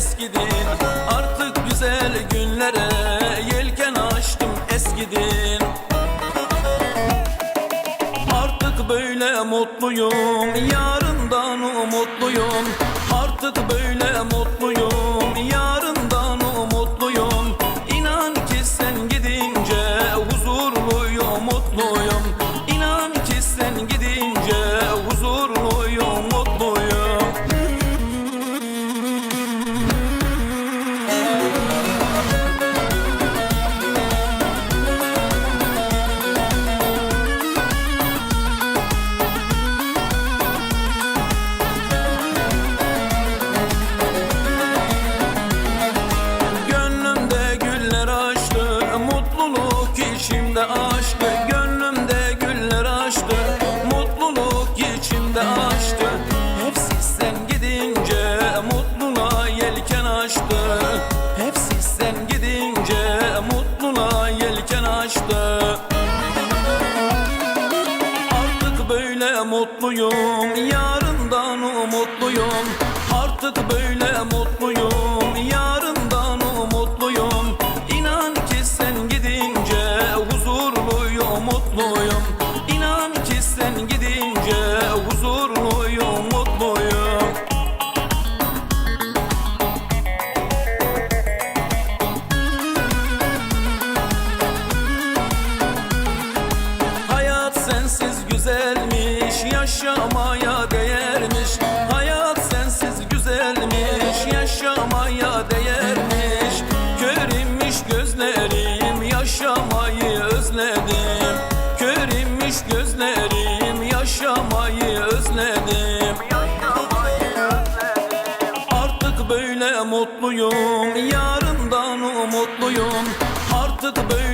Eskidin. Artık güzel günlere yelken açtım eskidin. Artık böyle mutluyum Yarından umutluyum Artık böyle içimde aşkı Gönlümde güller açtı Mutluluk içimde açtı Hepsi sen gidince Mutluluğa yelken açtı Hepsi sen gidince Mutluluğa yelken açtı Artık böyle mutluyum Yarından umutluyum. Artık böyle mutluyum mutluyum İnan ki sen gidince Huzurluyum, mutluyum Hayat sensiz güzelmiş, yaşamaya değermiş. Hayat sensiz güzelmiş, yaşamaya değermiş. Körünmüş gözlerim, yaşamayı özledim Yaşamayı özledim. Artık böyle mutluyum Yarından umutluyum. Artık böyle